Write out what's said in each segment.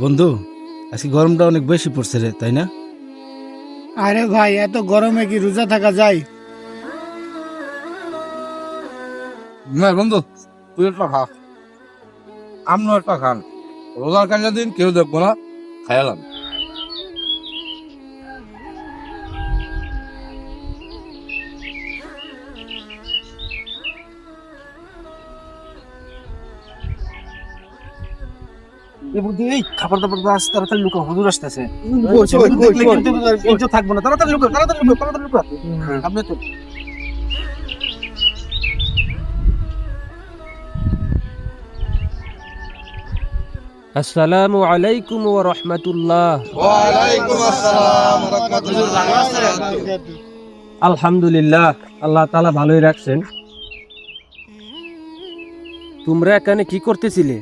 বন্ধু আজকে গরমটা অনেক বেশি পড়ছে রে তাই না? আরে ভাই এত গরমে কি রোজা থাকা যায়? না বন্ধু তুই একটা খা আমনও একটা খান। রোজার কাজের দিন কেউ দেখব না খায়ালাম এই খাবার দাবার আস তাড়াতাড়ি লুকা হুজুর আসতেছে। থাকব না। তাড়াতাড়ি লুকা তাড়াতাড়ি লুকা তাড়াতাড়ি লুকা আপনি তো আসসালামু আলাইকুম ওয়া রাহমাতুল্লাহ। ওয়ালাইকুম আসসালাম রাহমাতুল্লাহ। আলহামদুলিল্লাহ আল্লাহ তাআলা ভালোই রাখছেন। তোমরা এখানে কি করতেছিলে?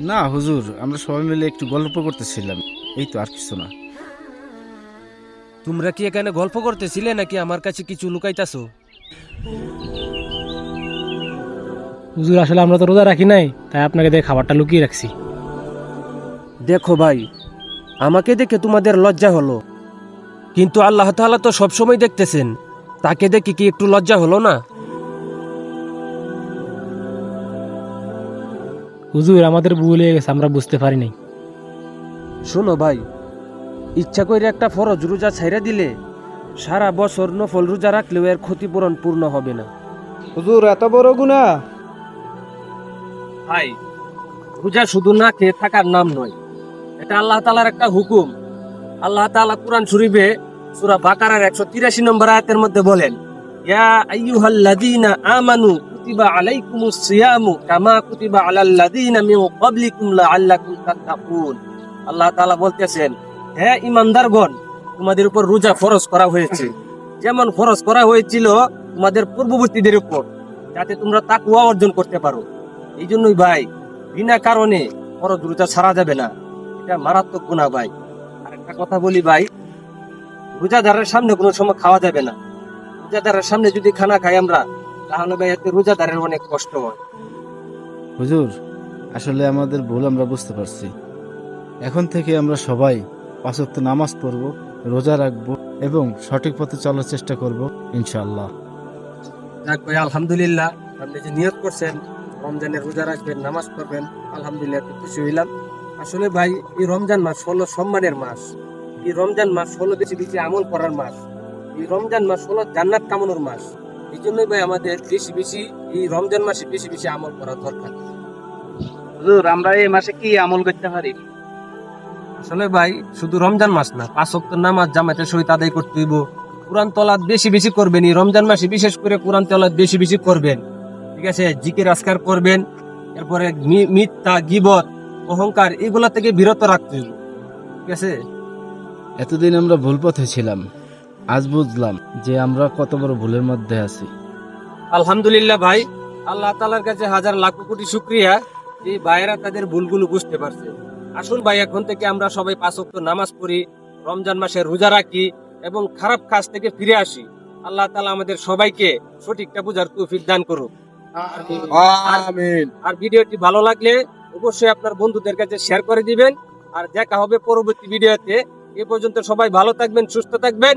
না হুজুর আমরা সবাই মিলে একটু গল্প করতেছিলাম। এই তো আর কিছু না। তোমরা কি এখানে গল্প করতেছিলে নাকি আমার কাছে কিছু লুকাইতাছো? হুজুর আসলে আমরা তো রোজা রাখি নাই তাই আপনাকে দিয়ে খাবারটা লুকিয়ে রাখছি। দেখো ভাই আমাকে দেখে তোমাদের লজ্জা হলো। কিন্তু আল্লাহ তাআলা তো সবসময় দেখতেছেন তাকে দেখে কি একটু লজ্জা হলো না? হুজুর আমাদের ভুল হয়ে গেছে আমরা বুঝতে পারি নাই। শোনো ভাই ইচ্ছা করে একটা ফরজ রোজা ছাইরা দিলে সারা বছর নফল রোজা রাখলেও এর ক্ষতিপূরণ পূর্ণ হবে না। হুজুর এত বড় গুনাহ? ভাই রোজা শুধু না খেয়ে থাকার নাম নয় এটা আল্লাহ তালার একটা হুকুম। আল্লাহ তাআলা কোরআন শরীফে সূরা বাকারার 183 নম্বর আয়াতের মধ্যে বলেন ইয়া আইয়ুহাল্লাযীনা আমানু কুতিবা আলাইকুমুস সিয়ামু কামা কুতিবা আলাল লাযীনা মিন ক্বাবলিকুম লাআল্লাকুম তাত্তাকুন আল্লাহ তাআলা বলতেছেন, হে ঈমানদারগণ, তোমাদের উপর রোজা ফরজ করা হয়েছে। যেমন ফরজ করা হয়েছিল তোমাদের পূর্ববর্তীদের উপর, যাতে তোমরা তাকওয়া অর্জন করতে পারো। এই জন্যই ভাই, বিনা কারণে ফরজ রোজা ছাড়া যাবে না। এটা মারাত্মক গুণা ভাই। আর একটা কথা বলি ভাই, রোজাদারের সামনে কোনো সময় খাওয়া যাবে না। রোজাদারের সামনে যদি খানা খাই আমরা তাহলে ভাই এতে রোজাদারের অনেক কষ্ট হয়। হুজুর আসলে আমাদের ভুল আমরা বুঝতে পারছি। এখন থেকে আমরা সবাই পাঁচক্ত নামাজ পড়ব রোজা রাখব এবং সঠিক পথে চলার চেষ্টা করব ইনশাআল্লাহ। যাক ভাই আলহামদুলিল্লাহ আপনি যে নিয়ত করছেন রমজানের রোজা রাখবেন নামাজ পড়বেন আলহামদুলিল্লাহ একটু খুশি হইলাম। আসলে ভাই এই রমজান মাস হলো সম্মানের মাস। এই রমজান মাস হলো বেশি বেশি আমল করার মাস। এই রমজান মাস হলো জান্নাত কামানোর মাস। এই জন্যই ভাই আমাদের বেশি বেশি এই রমজান মাসে বেশি বেশি আমল করা দরকার। হুজুর আমরা এই মাসে কি আমল করতে পারি? আসলে ভাই শুধু রমজান মাস না পাঁচ ওয়াক্ত নামাজ জামাতের সহিত আদায় করতে হইব। কোরআন তলাত বেশি বেশি করবেন এই রমজান মাসে বিশেষ করে কোরআন তলাত বেশি বেশি করবেন। ঠিক আছে জিকির আজকার করবেন এরপরে মি- মিথ্যা গিবত অহংকার এগুলা থেকে বিরত রাখতে হইব। ঠিক আছে? এতদিন আমরা ভুল পথে ছিলাম। আজ বুঝলাম যে আমরা কত বড় ভুলের মধ্যে আছি। আলহামদুলিল্লাহ ভাই আল্লাহ তালার কাছে হাজার লাখ কোটি শুক্রিয়া এই ভাইয়েরা তাদের ভুলগুলো বুঝতে পারছে। আসুন ভাই এখন থেকে আমরা সবাই পাঁচ ওয়াক্ত নামাজ পড়ি রমজান মাসে রোজা রাখি এবং খারাপ কাজ থেকে ফিরে আসি। আল্লাহ তালা আমাদের সবাইকে সঠিকটা বুঝার তৌফিক দান করুক। আর ভিডিওটি ভালো লাগলে অবশ্যই আপনার বন্ধুদের কাছে শেয়ার করে দিবেন। আর দেখা হবে পরবর্তী ভিডিওতে। এ পর্যন্ত সবাই ভালো থাকবেন সুস্থ থাকবেন।